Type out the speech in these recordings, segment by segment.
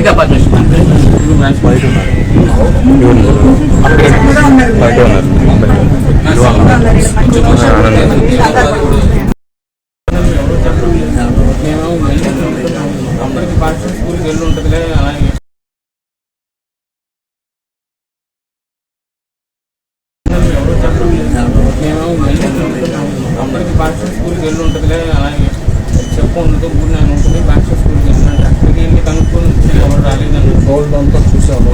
అందుకే పర్మిషన్ మేము స్కూల్కి వెళ్ళి ఉంటుందిలే అలాగే మేము స్కూల్కి వెళ్ళి ఉంటుందిలే అలాగే చెప్పు ఉండదు ఊరు నేను ఉంటుంది పాఠశాల స్కూల్కి వెళ్ళినట్టు గోల్డ్ అంతా చూసాము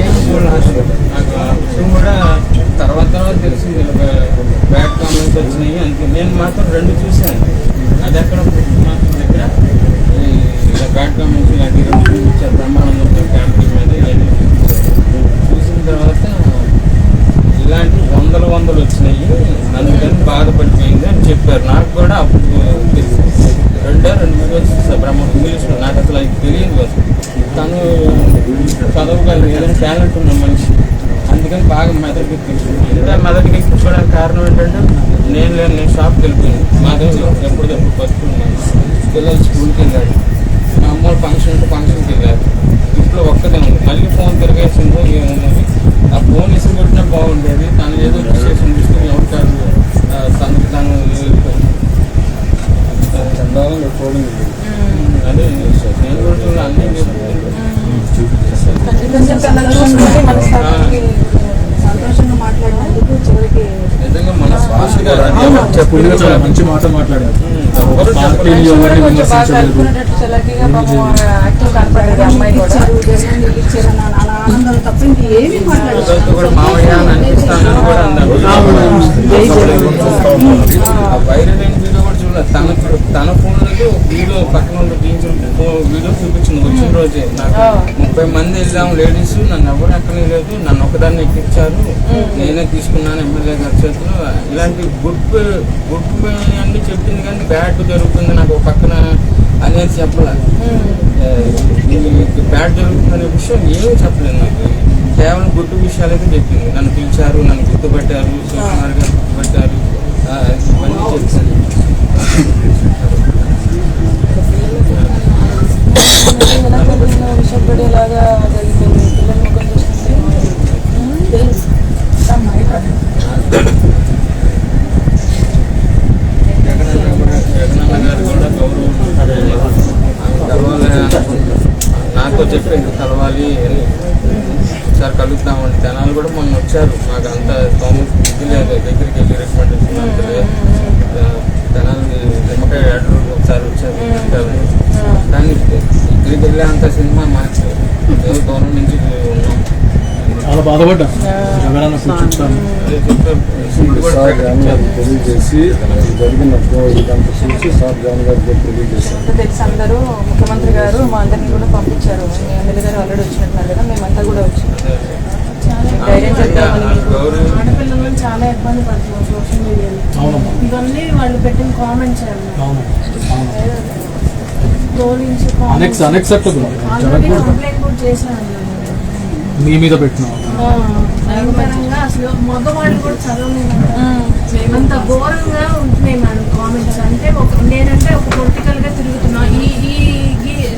ఏం నాకు కూడా తర్వాత తర్వాత తెలిసింది ఇలా బ్యాడ్ కామెంట్స్ వచ్చినాయి అందుకే నేను మాత్రం రెండు చూశాను అది ఎక్కడ మాత్రం దగ్గర ఈ ఇలా బ్యాడ్ కామెంట్స్ అది రెండు చూపించారు బ్రహ్మానందం క్యాంపింగ్ మీద ఇవన్నీ చూపించారు. చూసిన తర్వాత ఇలాంటి వందల వందలు వచ్చినాయి అందుకని బాధపడిపోయింది అని చెప్పారు నాకు కూడా అప్పుడు తెలుసు రెండో రెండు వీడియోస్ చూసా బ్రహ్మ ఇంగ్లీష్లో నాకు అసలు అది తెలియదు అసలు తను చదవగలదు ఏదైనా టాలెంట్ ఉన్న మనిషి. అందుకని బాగా మెదడుకి ఎక్కించుకున్నాను ఇంత మెదడుకి ఎక్కించుకోవడానికి కారణం ఏంటంటే నేను లేను నేను షాప్కి వెళ్ళిపోయాను. మాదే ఎప్పటికప్పుడు బతుకున్నాను పిల్లలు స్కూల్కి వెళ్ళారు. మా అమ్మ ఫంక్షన్ ఉంటే ఫంక్షన్కి వెళ్ళారు. ఇంట్లో ఒక్కదే ఉంది. మళ్ళీ ఫోన్ తిరిగేసిందో ఏమున్నది ఆ ఫోన్ ఇసుకు కొట్టినా బాగుండేది. తను ఏదో విశేషం తీసుకుని ఎవరు కాదు. తనకి తను వెళ్ళిపోయింది. చూడండి అదే. నేను కూడా అన్నీ నిజంగా మంచి మాట మాట్లాడారు కూడా కూడా మావయ్య అని అనిపిస్తానని కూడా ఆ వైరల్ వీడియో కూడా తన తన ఫోన్ నుంచి ఒక వీడియో పక్కన వీడియో చూపించింది వచ్చిన రోజే. నాకు ముప్పై మంది వెళ్ళాము లేడీస్ నన్ను ఎవరు ఎక్కనే లేదు నన్ను ఒకదాన్ని ఎక్కించారు. నేనే తీసుకున్నాను ఎమ్మెల్యే గారి చేతిలో. ఇలాంటి గుడ్ గుడ్ అన్ని చెప్పింది కానీ బ్యాడ్ జరుగుతుంది నాకు ఒక పక్కన అనేది చెప్పలే. బ్యాడ్ జరుగుతుంది అనే విషయం ఏమీ చెప్పలేదు నాకు. కేవలం గుడ్ విషయాలు అయితే చెప్పింది. నన్ను పిలిచారు నన్ను గుర్తుపెట్టారు సుకుమార్ గారు గుర్తుపెట్టారు ఇవన్నీ చెప్పింది విషపడేలాగా జరిగింది ముఖం చూస్తుంటే కూడా గౌరవం నాతో చెప్పింది కలవాలి అని సార్ కలుద్దామండి జనాలు కూడా మొన్న వచ్చారు. నాకు అంత తోమస్ ఇది లేదు దగ్గరికి వెళ్ళి రికమెండేషన్ అంత లేదు. జనాలు నిమ్మకాయ ఏడు ఒకసారి వచ్చారు. కానీ ఇక్కడికి వెళ్ళే అంత సినిమా మనకి ఏదో దూరం నుంచి ఉన్నాం చాలా బాధపడ్డా. తెలియజేసి ఇదంతా చూసి సార్ జాన్ గారికి తెలియజేశారు. తెలిసి అందరూ ముఖ్యమంత్రి గారు మా అందరిని కూడా పంపించారు. ఎమ్మెల్యే గారు ఆల్రెడీ వచ్చినట్టున్నారు కదా మేమంతా కూడా వచ్చి. ధైర్యం చెప్తామని ఆడపిల్లలను చాలా ఇబ్బంది పడుతున్నారు సోషల్ మీడియాలో. ఇవన్నీ వాళ్ళు పెట్టిన కామెంట్స్ ట్రోలింగ్స్ జరగకూడదు కంప్లైంట్ కూడా చేశాను మీ మీద పెట్టినాం భయంకరంగా అసలు మగవాళ్ళు కూడా చదవలేదంట. అంత ఘోరంగా ఉంటున్నాయి మేడం కామెంట్స్ అంటే ఒక నేనంటే ఒక పొలిటికల్గా తిరుగుతున్నా. ఈ ఈ ఈ-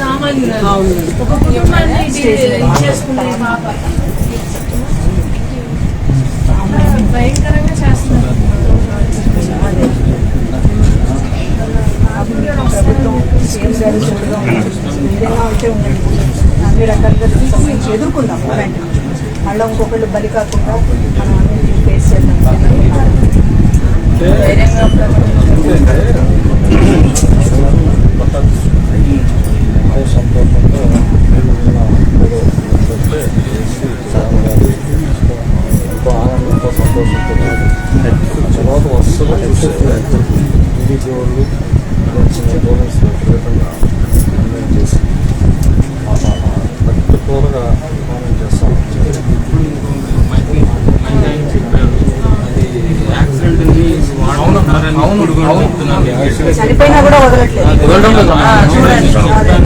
సామాన్య అవును. ఒక కుటుంబాన్ని ఇది చేసుకునే పాప. balik ako.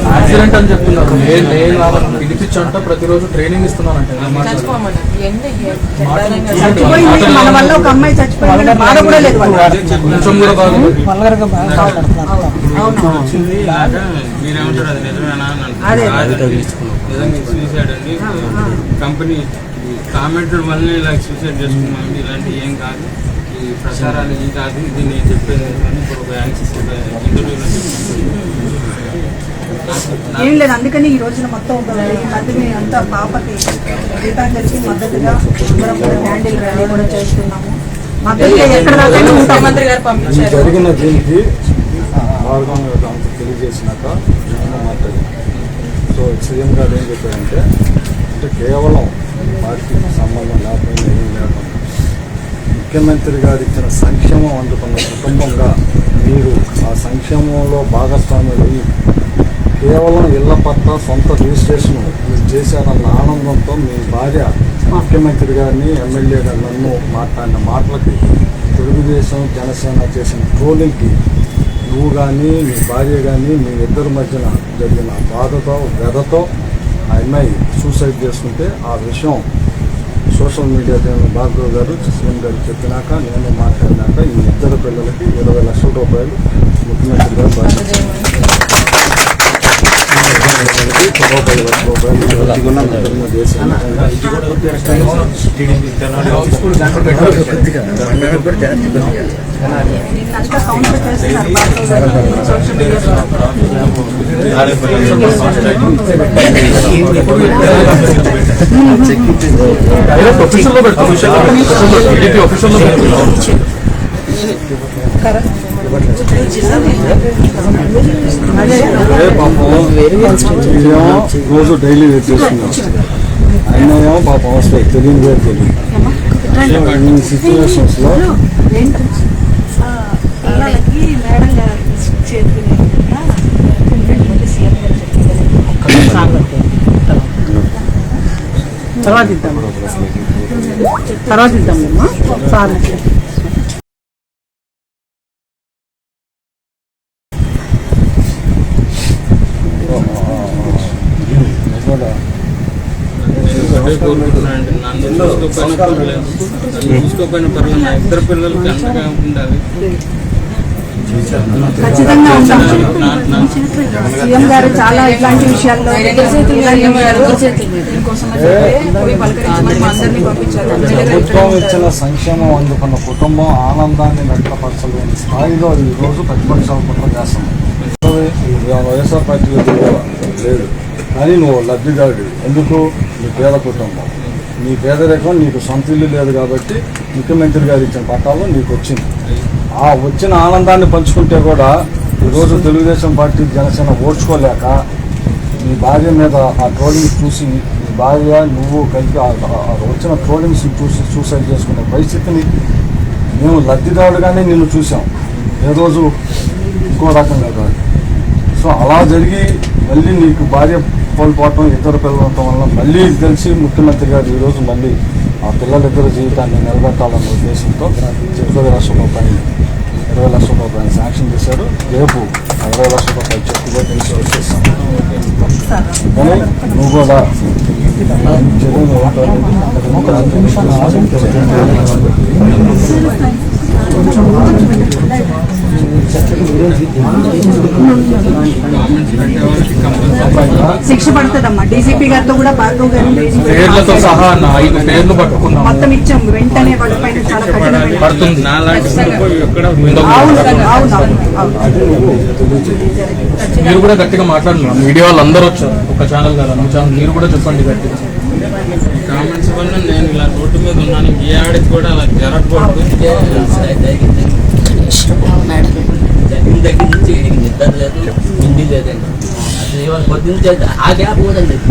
యాక్సిడెంట్ అని చెప్తున్నారు నేను నేను వాళ్ళని పిలిపించి గురించి అంట ప్రతిరోజు ట్రైనింగ్ మన వల్ల ఒక అమ్మాయి చచ్చిపోయింది బాధ కూడా లేదు. కొంచెం కూడా మీరేమంటారు అది నిజమేనా. నిజంగా సూసైడ్ అండి కంపెనీ కామెంటెడ్ వల్లనే ఇలా సూసైడ్ చేసుకున్నామండి ఇలాంటి ఏం కాదు ఈ ప్రచారాలు ఏం కాదు ఇది నేను చెప్పేది ఇప్పుడు ఒక యాక్సిస్ ఇంటర్వ్యూలో. ఏం లేదు అందుకని ఈ రోజున మొత్తం మందిని అంతా పాపకి గీతాంజలికి మద్దతుగా అందరం కూడా హ్యాండిల్ ర్యాలీ కూడా చేస్తున్నాము. మద్దతుగా ఎక్కడ దాకా ఉంటాం ముఖ్యమంత్రి గారు ఈ పంపించారు జరిగిన దీనికి తెలియజేసినాక నేను మాట్లాడి సో సీఎం గారు ఏం చెప్పారంటే అంటే కేవలం పార్టీకి సంబంధం లేకుండా ఏం లేకుండా ముఖ్యమంత్రి గారు ఇచ్చిన సంక్షేమం అందుకున్న కుటుంబంగా మీరు ఆ సంక్షేమంలో భాగస్వాములు కేవలం ఇళ్ళ పట్ల సొంత రిజిస్ట్రేషన్ మీరు చేశారన్న ఆనందంతో మీ భార్య ముఖ్యమంత్రి గారిని ఎమ్మెల్యే గారు నన్ను మాట్లాడిన మాటలకి తెలుగుదేశం జనసేన చేసిన ట్రోలింగ్కి నువ్వు కానీ మీ భార్య కానీ మీ ఇద్దరి మధ్యన జరిగిన బాధతో వ్యధతో ఆ అమ్మాయి సూసైడ్ చేసుకుంటే ఆ విషయం సోషల్ మీడియా దేవుని భార్గవ్ గారు సీఎం గారు చెప్పినాక నేను మాట్లాడినాక ఈ ఇద్దరు పిల్లలకి ఇరవై లక్షల రూపాయలు ముఖ్యమంత్రి గారు బాధ్యత రూపాయలు లక్ష రూపాయలు దేశం నిన్నంతా కౌంటర్ చేస్తున్నారు భార్గవ్ గారు సోషల్ మీడియా ద్వారా డైరెక్ట్ ఆఫీషియల్లో పెడతాం టీడీపీ ఆఫీషియల్లో పెడతాం అదే పాపం ఇదేమో రోజు డైలీ వెయిట్ చేస్తున్నాం. ఆయన ఏమో పాపం అవసరం తెలియని గారు తెలియదు సిచ్యువేషన్స్లో తర్వాత ఇద్దాం. తర్వాత ఇద్దాం సార్ కూడా అదే కోరుకుంటున్నానండి నన్ను చూసుకోకపోయినా పర్లేదు చూసుకోకపోయినా పర్లేదు నా ఇద్దరు పిల్లలకి ఉండాలి ఖచ్చితంగా ఉంటాం సీఎం గారు చాలా ఇట్లాంటి విషయాల్లో ప్రభుత్వం ఇచ్చిన సంక్షేమం అందుకున్న కుటుంబం ఆనందాన్ని వ్యక్తపరచలేని స్థాయిలో ఈ రోజు ప్రతిపక్షాలు కుటుంబం చేస్తున్నాయి వైఎస్ఆర్ పార్టీ లేదు. కానీ నువ్వు లబ్ధిదారుడు ఎందుకు? నీ పేద కుటుంబం. నీ పేదరికం నీకు సొంత ఇల్లు లేదు కాబట్టి ముఖ్యమంత్రి గారు ఇచ్చిన పట్టాలు నీకు వచ్చింది. ఆ వచ్చిన ఆనందాన్ని పంచుకుంటే కూడా ఈరోజు తెలుగుదేశం పార్టీ జనసేన ఓడ్చుకోలేక నీ భార్య మీద ఆ ట్రోలింగ్ చూసి నీ భార్య నువ్వు కలిపి ఆ- వచ్చిన ట్రోలింగ్స్ చూసి సూసైడ్ చేసుకునే పరిస్థితిని మేము లబ్ధిదారుడుగానే నిన్ను చూసాం ఏ రోజు ఇంకో రకంగా కాదు. సో అలా జరిగి మళ్ళీ నీకు భార్య కోల్పోవటం ఇద్దరు పిల్లలు ఉండటం వల్ల మళ్ళీ తెలిసి ముఖ్యమంత్రి గారు ఈరోజు మళ్ళీ ఆ పిల్లలిద్దరి జీవితాన్ని నిలబెట్టాలన్న ఉద్దేశంతో ఇరవై లక్షల రూపాయలు ఇరవై లక్షల రూపాయలు శాంక్షన్ చేశారు. రేపు ఇరవై లక్షల రూపాయలు చెక్ కూడా తీసుకొచ్చి చేస్తాం కానీ నువ్వు కూడా చర్యలు శిక్ష పడుతుందమ్మా. డీసీపీ గారితో కూడా భార్గవ్ గారు పేర్లతో సహా అన్న ఐదు పేర్లు పట్టుకున్నాం. మొత్తం ఇచ్చాం. వెంటనే వాళ్ళ పైన చాలా కఠినమైన పడుతుంది. మీరు కూడా గట్టిగా మాట్లాడుతున్నారు. మీడియా వాళ్ళు అందరూ వచ్చారు. ఒక ఛానల్ కాదు ఛానల్. మీరు కూడా చెప్పండి గట్టిగా. ఇలా రోడ్డు మీద ఉన్నాను. ఏ ఆడికి కూడా అలా జరగకూడదు. జరిగిన దగ్గర నుంచి ఈడికి నిద్ర లేదు తిండి లేదండి అసలు ఇవాళ పొద్దున్న చేత ఆ గ్యాప్ కూడా లేదు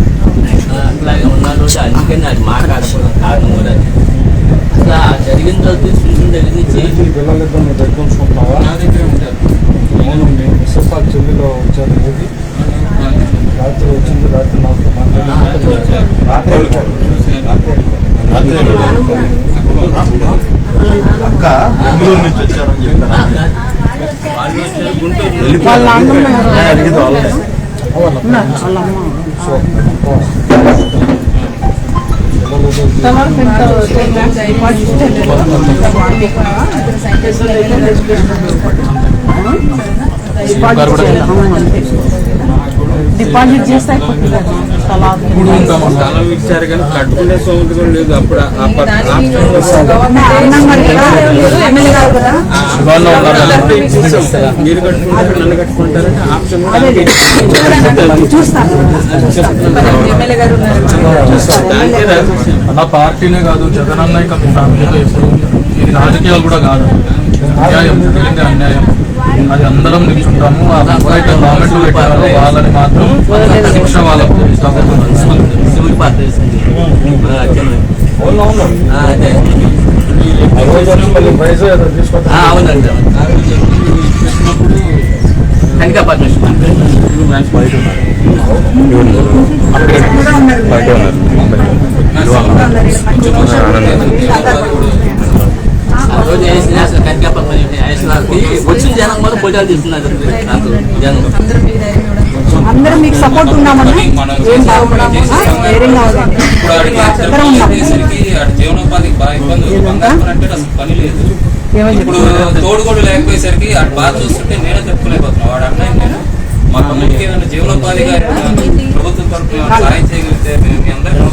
ఆ, అట్లాగే అందుకని అది మాట్లాడకూడదు కారణం కూడా అది. అసలు ఆ జరిగిన రోజు చూసిన దగ్గర నుంచి ఈ పిల్లలిద్దరు నువ్వు దగ్గర ఉంచుకుంటున్నావా? నా దగ్గరే ఉంటారు. నేను మీ మిస్సెస్ వాళ్ళ చెల్లిలో రాత్రి వచ్చింది రాత్రి మాకు అక్క బెంగళూరు నుంచి వచ్చారని చెప్పారు కూడా డిపాజిట్ చేస్తే ఇప్పుడు స్థలం ఇచ్చారు కానీ కట్టుకునే సోమతి కూడా లేదు. అప్పుడు ఆ ప- ఆప్షన్ మీరు కట్టుకుంటారు నన్ను కట్టుకుంటారంటే ఆప్షన్ కూడా చూస్తాను అలా పార్టీనే కాదు జగన్ అన్న ఇంకా ఫ్యామిలీతో ఎప్పుడు ఇది రాజకీయాలు కూడా కాదు. అన్యాయం అన్యాయం. అది అందరం నిల్చుంటాము ఎవరైతే కామెంట్లు పెట్టారో వాళ్ళని మాత్రం శిక్ష వాళ్ళకు అవునండి సివిల్ పాత్ర వేసింది ఆ, చిన్నది. అవును రోజు వేసిన అసలు కరికాపం వచ్చిన జనం కూడా పోటీలు చేస్తున్నారు జనం. అందరూ మీకు సపోర్ట్ ఉన్నామన్నా ఏం బాగుపడాము ధైర్యంగా జీవనోపాధికి బాగా ఇబ్బంది అంటే అసలు పని లేదు. ఇప్పుడు తోడు లేకపోయేసరికి అటు బాధ చూస్తుంటే నేనే చెప్పుకోలేకపోతున్నా వాడు అన్నయ్య నేను మా అమ్మకి ఏమైనా జీవనోపాధిగా ప్రభుత్వం తరఫున సాయం చేయగలిగితే మేము అందరికీ